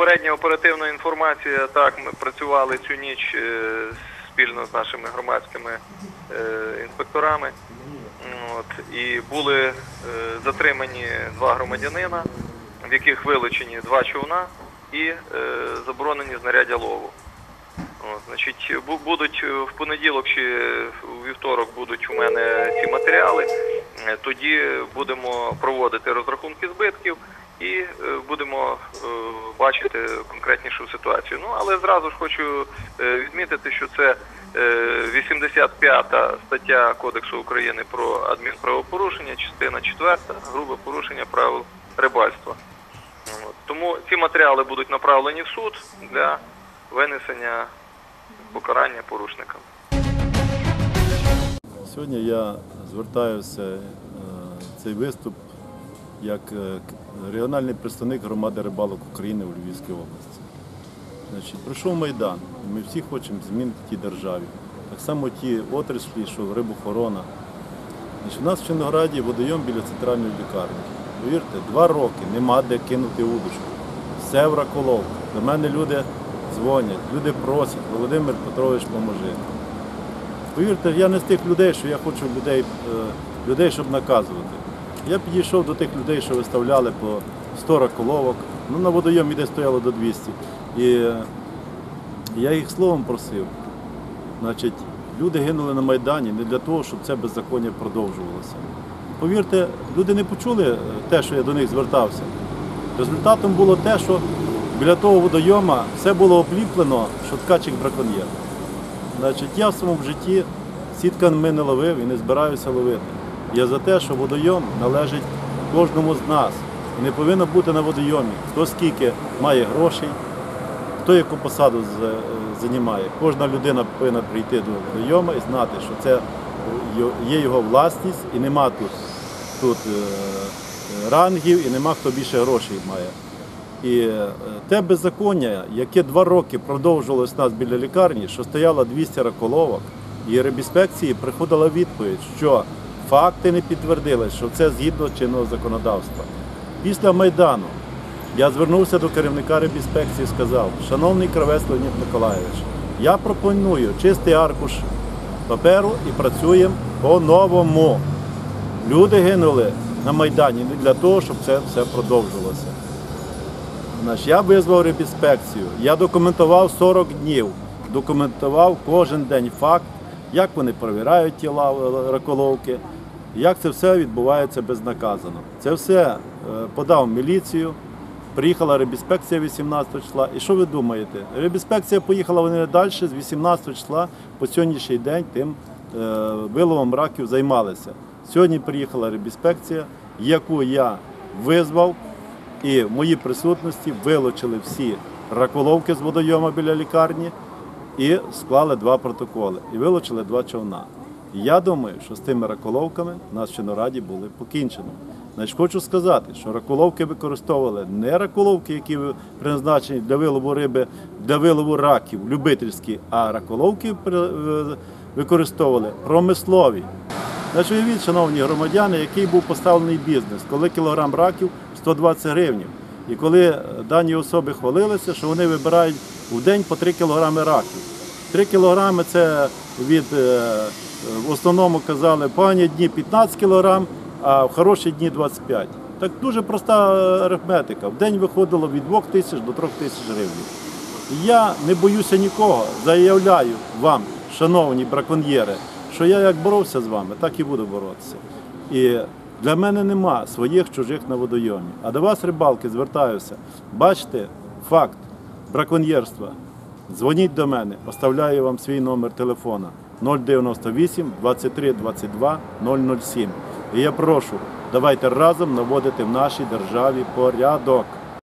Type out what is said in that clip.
попередня оперативна інформація. Так, ми працювали цю ніч е, спільно з нашими громадськими е, інспекторами. От, і були е, затримані два громадянина, в яких вилучені два човна і заборонені знаряддя лову. От, значить, бу- будуть в понеділок чи у вівторок будуть у мене ці матеріали. Тоді будемо проводити розрахунки збитків і е, будемо е, бачити конкретнішу ситуацію. Ну але зразу ж хочу е, відмітити, що це е, 85 стаття Кодексу України про адмінправопорушення, частина 4, грубе порушення правил рибальства. Тому ці матеріали будуть направлені в суд для винесення покарання порушникам. Сьогодні я звертаюся цей виступ як е, регіональний представник громади рибалок України у Львівській області. Значить, пройшов Майдан, ми всі хочемо змін в тій державі. Так само ті отраслі, що рибохорона. Значить, у нас в Чорнограді водойом біля центральної лікарні. Повірте, два роки нема де кинути удочку. Все в. До мене люди дзвонять, люди просять, Володимир Петрович, поможи. Повірте, я не з тих людей, що я хочу людей, е, людей, щоб наказувати. Я підійшов до тих людей, що виставляли по 100 раколовок. Ну, на водойомі де стояло до 200. І я їх словом просив. Значить, люди гинули на Майдані не для того, щоб це беззаконня продовжувалося. Повірте, люди не почули е, те, що я до них звертався. Результатом було те, що біля того водойома все було обліплено, що ткачик браконьєр. Значить, я в своєму житті сітками не ловив і не збираюся ловити. Я за те, що водойом належить кожному з нас. І не повинно бути на водойомі. Хто скільки має грошей, хто яку посаду е, займає. Кожна людина повинна прийти до водойома і знати, що це є його власність і нема тут, тут е, рангів і нема хто більше грошей має. І е, те беззаконня, яке два роки продовжувалось у нас біля лікарні, що стояло 200 раколовок, і рибінспекції приходила відповідь, що факти не підтвердились, що це згідно чинного законодавства. Після Майдану я звернувся до керівника рибінспекції і сказав, шановний кравець Леонід Миколаївич, я пропоную чистий аркуш паперу і працюємо по-новому. Люди гинули на Майдані не для того, щоб це все продовжувалося. Значить, я визвав рибінспекцію, я документував 40 днів, документував кожен день факт, як вони перевіряють тіла е, раколовки, як це все відбувається безнаказано. Це все е, подав міліцію, приїхала рибінспекція 18 числа. І що ви думаєте? Рибінспекція поїхала вони далі з 18 числа по сьогоднішній день тим е, виловом раків займалися. Сьогодні приїхала рибінспекція, яку я визвав. І в моїй присутності вилучили всі раколовки з водойома біля лікарні і склали два протоколи. І вилучили два човна. Я думаю, що з тими раколовками нас в Чорнораді були покінчено. Значить, хочу сказати, що раколовки використовували не раколовки, які призначені для вилову риби, для вилову раків, любительські, а раколовки е, використовували промислові. Значить, уявіть, шановні громадяни, який був поставлений бізнес, коли кілограм раків 120 гривень. І коли е, дані особи хвалилися, що вони вибирають в день по 3 кілограми раків. 3 кілограми це від е, в основному казали, погані дні 15 кілограм, а в хороші дні 25. Так дуже проста е, арифметика. В день виходило від 2 тисяч до 3 тисяч гривень. Я не боюся нікого. Заявляю вам, шановні браконьєри, що я як боровся з вами, так і буду боротися. І для мене нема своїх чужих на водойомі. А до вас, рибалки, звертаюся. Бачите факт браконьєрства. Дзвоніть до мене, оставляю вам свій номер телефона 098 23 22 007. І я прошу, давайте разом наводити в нашій державі порядок.